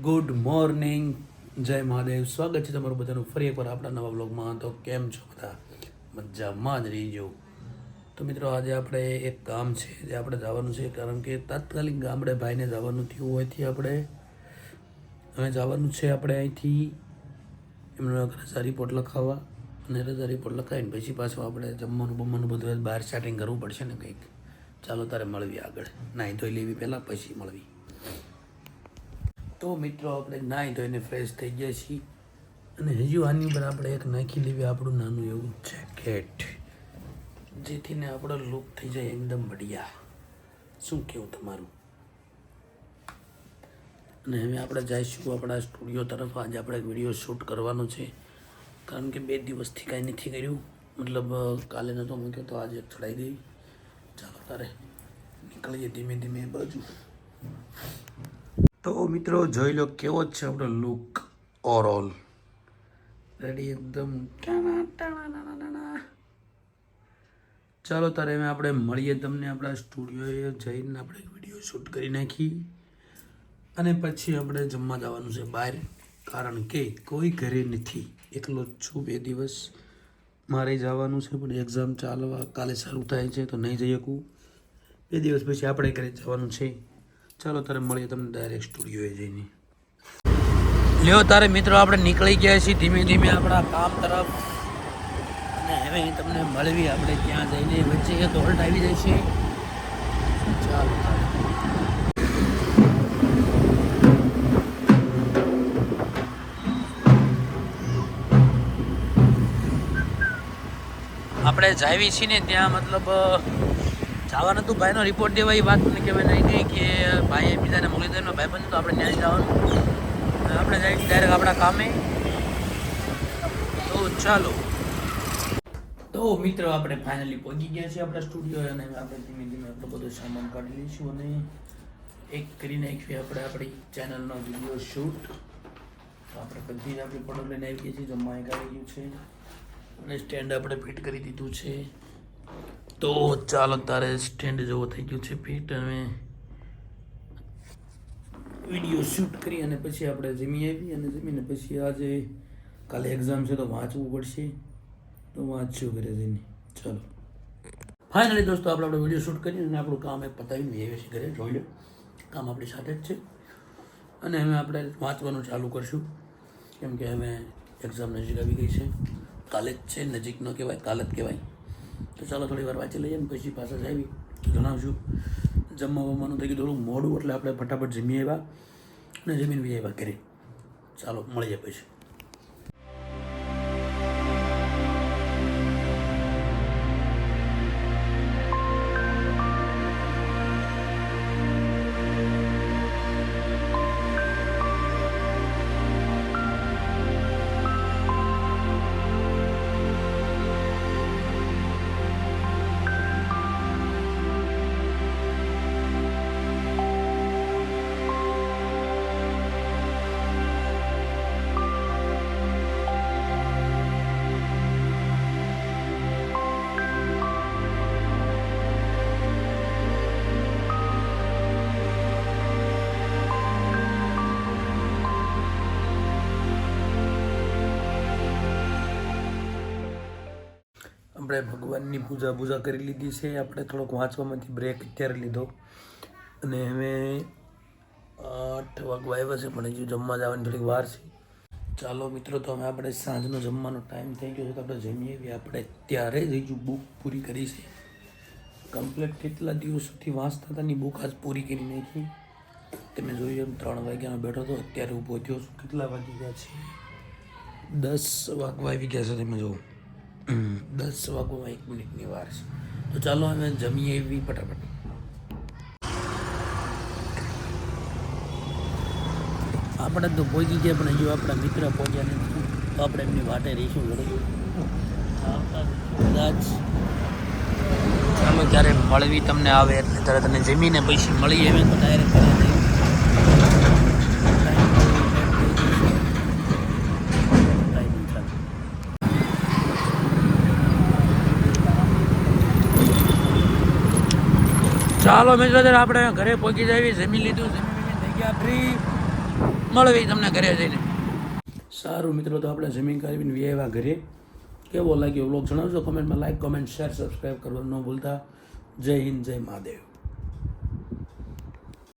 Good morning. જય મહાદેવ. સ્વાગત છે તમારું બધાનું ફરી એકવાર આપણા નવા બ્લોગમાં તો કેમ છો બધા? મજામાં જ રહીજો. તો મિત્રો, આજે આપણે એક કામ છે, જે આપણે જવાનું છે, કારણ કે તાત્કાલિક ગામડે ભાઈને જવાનું થયું હોયથી આપણે હવે જવાનું છે આપણે અહીંથી. એમનો રજા રિપોર્ટ લખાવવા અને રજા રિપોર્ટ લખાવીને પછી પાછું આપણે જમવાનું બમવાનું બધું બહાર સેટિંગ કરવું પડશે ને કંઈક. ચાલો, તારે મળવી આગળ. નાહી ધોઈ લેવી પહેલાં, પછી મળવી. તો મિત્રો આપણે નાહી ધોઈને ફ્રેશ થઈ ગયા છીએ. અને હજુ આની ઉપર આપણે એક નાખી લેવી, આપણું નાનું એવું જેકેટ જેથી ને આપણો લુક થઈ જાય એકદમ બઢિયા. શું કેવું તમારું? અને હવે આપણે જઈશું આપણા સ્ટુડિયો તરફ. આજે આપણે વીડિયો શૂટ કરવાનો છે. કારણ કે બે દિવસથી કાંઈ નથી કર્યું. મતલબ કાલે નહોતો મૂક્યો તો આજે ચડાઈ દઈ ચાલો તારે નીકળીએ ધીમે ધીમે બાજુ. તો મિત્રો જોઈ લો કેવો છે આપણો લુક ઓવરઓલ રેડી એકદમ. ચાલો તારે એમ આપણે મળીએ તમને આપણા સ્ટુડિયોએ જઈને આપણે વીડિયો શૂટ કરી નાખી. અને પછી આપણે જમવા જવાનું છે બહાર. કારણ કે કોઈ ઘરે નથી. એકલો જ છું બે દિવસ. મારે જવાનું છે, પણ એક્ઝામ ચાલવા કાલે શરૂ થાય છે, તો નહીં જઈ શકું. બે દિવસ પછી આપણે ઘરે જવાનું છે. ચાલો તારે મળીએ તમને ડાયરેક્ટ સ્ટુડિયોએ જઈને. લ્યો તારે મિત્રો, આપણે નીકળી ગયા છીએ ધીમે ધીમે આપણા કામ તરફ. અને હવે તમને મળવી, આપણે ત્યાં જઈને વચ્ચે એક હોલ્ટ આવી જાય છે. ચાલો આપણે જાવી છીએ ને ત્યાં મતલબ જવાનું હતું ભાઈનો રિપોર્ટ દેવા, એ વાત મને કહેવાય નહીં કે ભાઈએ બીજાને ભાઈ બંધ તો આપણે ત્યાં જવાનું. આપણે જઈએ ડાયરેક્ટ આપણા કામે. તો ચાલો. તો મિત્રો આપણે ફાઇનલી પહોંચી ગયા છીએ આપણા સ્ટુડિયો અને આપણે ધીમે ધીમે આપણો બધો સામાન કાઢી લઈશું અને એક કરી નાખીએ આપણે આપણી ચેનલનો વીડિયો શૂટ આપણે બધી જ આપણી પડો લઈને આવી ગઈ છીએ, જમવા આવી ગયું છે. અને સ્ટેન્ડ આપણે ફિટ કરી દીધું છે. તો ચાલો તારે સ્ટેન્ડ જેવો થઈ ગયું છે ફિટ અને વીડિયો શૂટ કરી અને પછી આપણે જમી આવી અને જમીને પછી આજે કાલે એક્ઝામ છે તો વાંચવું પડશે. તો વાંચ્યું ઘરે જઈને. ચાલો. ફાઇનલી દોસ્તો, આપણે આપણે વીડિયો શૂટ કરી અને આપણું કામ એ પતાવીને આવ્યા છીએ ઘરે, જોઈ લો. કામ આપણી સાથે જ છે. અને હવે આપણે વાંચવાનું ચાલુ કરશું. કેમ કે હવે એક્ઝામ નજીક આવી ગઈ છે. કાલે જ છે, નજીક ન કહેવાય, કાલે જ કહેવાય. તો ચાલો થોડી વાર વાંચી લઈએ પછી પાછા જ આવી જણાવશું જમવા વમવાનું થઈ ગયું થોડું મોડું એટલે આપણે ફટાફટ જમી આવ્યા અને જમીન બી આવ્યા ઘરે. ચાલો, મળીએ પછી. આપણે ભગવાનની પૂજા પૂજા કરી લીધી છે. આપણે થોડોક વાંચવામાંથી બ્રેક અત્યારે લીધો. અને હવે આઠ વાગવા આવ્યા છે, પણ હજુ જમવા જવાની થોડીક વાર છે. ચાલો મિત્રો, તો હવે આપણે સાંજનો જમવાનો ટાઈમ થઈ ગયો છે, તો આપણે જમીએ. બી આપણે ત્યારે જ હજુ બુક પૂરી કરી છે. કમ્પ્લેટ કેટલા દિવસોથી વાંચતા હતાની બુક આજ પૂરી કરી નાખી. તમે જોયું એમ ત્રણ વાગ્યાનો બેઠો હતો, અત્યારે ઊભો થયો છું. કેટલા વાગી ગયા છે? દસ વાગવા આવી ગયા છે, તમે જુઓ. દસ વાગવામાં એક મિનિટની વાર છે. તો ચાલો અમે જમીએ એવી ફટાફટ. આપણે તો પહોંચી ગયા, પણ હજુ આપણા મિત્ર પહોંચ્યા નથી. તો આપણે એમની વાટે રહીશું ઘડી કદાચ ચાલો જ્યારે મળવી તમને આવે એટલે તરત જમીને પૈસા મળી આવે તો ડાયરેક્ટ ઘરે જઈએ. ચાલો મિત્રો આપણે ઘરે પહોંચી જઈએ. જમી લીધું જમી થઈ ગયા ફ્રી મળવી તમને ઘરે જઈને. સારું મિત્રો, તો આપણે જમીન કરીને વ્યવા ઘરે. કેવો લાગ્યો વ્લોગ જણાવજો? કમેન્ટમાં લાઈક કમેન્ટ શેર સબસ્ક્રાઈબ કરવાનું ન ભૂલતા. જય હિન્દ, જય મહાદેવ.